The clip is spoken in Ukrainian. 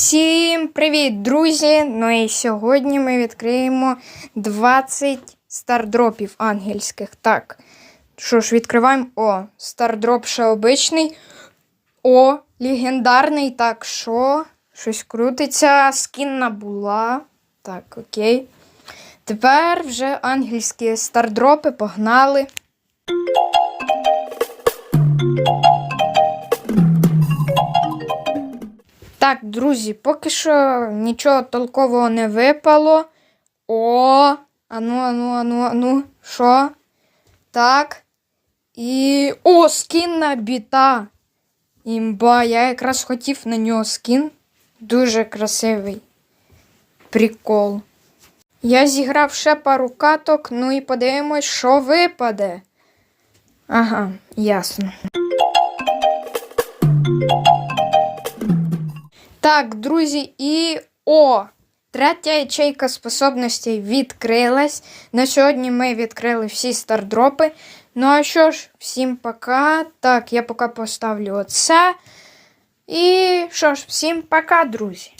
Всім привіт, друзі! Ну і сьогодні ми відкриємо 20 стардропів ангельських. Так. Що ж, відкриваємо. О, стардроп ще обичний. О, легендарний. Так, що? Щось крутиться. Скін набула. Так, окей. Тепер вже ангельські стардропи погнали. Так, друзі, поки що нічого толкового не випало. О, ану, ану, ану, ану. Що? Так. І. О, скін на біта. Імба, я якраз хотів на нього скін. Дуже красивий. Прикол. Я зіграв ще пару каток, ну і подивимось, що випаде. Ага, ясно. Так, друзі, і о! Третя ячейка способностей відкрилась. На сьогодні ми відкрили всі стардропи. Ну а що ж, всім пока. Так, я поки поставлю оце. І що ж, всім пока, друзі.